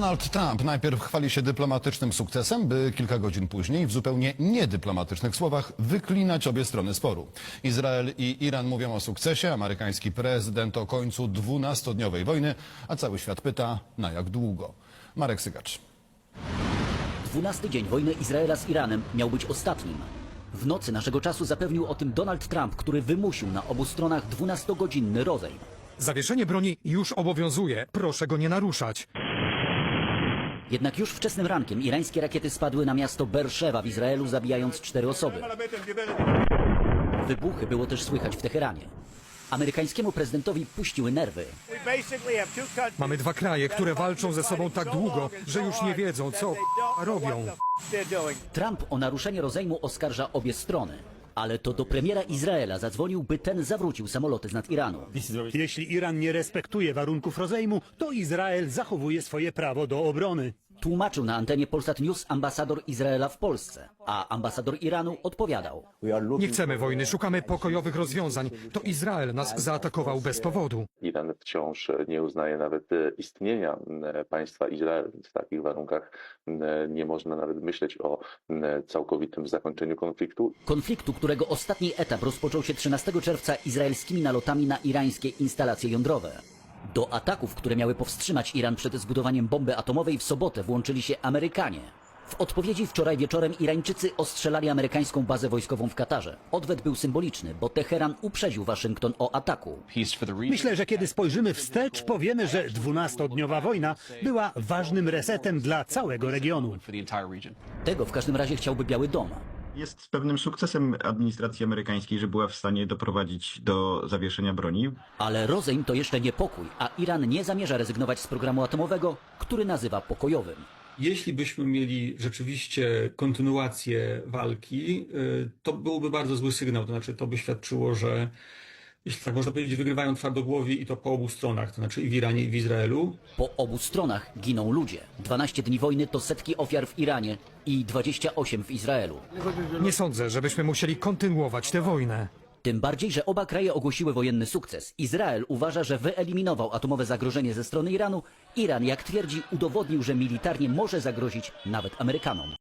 Donald Trump najpierw chwali się dyplomatycznym sukcesem, by kilka godzin później w zupełnie niedyplomatycznych słowach wyklinać obie strony sporu. Izrael i Iran mówią o sukcesie, amerykański prezydent o końcu 12-dniowej wojny, a cały świat pyta, na jak długo. Marek Sygacz. 12 dzień wojny Izraela z Iranem miał być ostatnim. W nocy naszego czasu zapewnił o tym Donald Trump, który wymusił na obu stronach 12-godzinny rozejm. Zawieszenie broni już obowiązuje. Proszę go nie naruszać. Jednak już wczesnym rankiem irańskie rakiety spadły na miasto Berszewa w Izraelu, zabijając cztery osoby. Wybuchy było też słychać w Teheranie. Amerykańskiemu prezydentowi puściły nerwy. Mamy dwa kraje, które walczą ze sobą tak długo, że już nie wiedzą, co robią. Trump o naruszenie rozejmu oskarża obie strony. Ale to do premiera Izraela zadzwonił, by ten zawrócił samoloty z nad Iranu. Jeśli Iran nie respektuje warunków rozejmu, to Izrael zachowuje swoje prawo do obrony. Tłumaczył na antenie Polsat News ambasador Izraela w Polsce, a ambasador Iranu odpowiadał. Nie chcemy wojny, szukamy pokojowych rozwiązań. To Izrael nas zaatakował bez powodu. Iran wciąż nie uznaje nawet e, istnienia e, państwa Izrael. W takich warunkach e, nie można nawet myśleć o całkowitym zakończeniu konfliktu. Konfliktu, którego ostatni etap rozpoczął się 13 czerwca izraelskimi nalotami na irańskie instalacje jądrowe. Do ataków, które miały powstrzymać Iran przed zbudowaniem bomby atomowej w sobotę włączyli się Amerykanie. W odpowiedzi wczoraj wieczorem Irańczycy ostrzelali amerykańską bazę wojskową w Katarze. Odwet był symboliczny, bo Teheran uprzedził Waszyngton o ataku. Myślę, że kiedy spojrzymy wstecz, powiemy, że 12-dniowa wojna była ważnym resetem dla całego regionu. Tego w każdym razie chciałby Biały Dom. Jest pewnym sukcesem administracji amerykańskiej, że była w stanie doprowadzić do zawieszenia broni. Ale rozejm to jeszcze nie pokój, a Iran nie zamierza rezygnować z programu atomowego, który nazywa pokojowym. Jeśli byśmy mieli rzeczywiście kontynuację walki, y, to byłby bardzo zły sygnał. To znaczy, to by świadczyło, że, jeśli tak można powiedzieć, wygrywają twardogłowi i to po obu stronach, to znaczy i w Iranie, i w Izraelu. Po obu stronach giną ludzie. 12 dni wojny to setki ofiar w Iranie i 28 w Izraelu. Nie sądzę, żebyśmy musieli kontynuować tę wojnę. Tym bardziej, że oba kraje ogłosiły wojenny sukces. Izrael uważa, że wyeliminował atomowe zagrożenie ze strony Iranu. Iran, jak twierdzi, udowodnił, że militarnie może zagrozić nawet Amerykanom.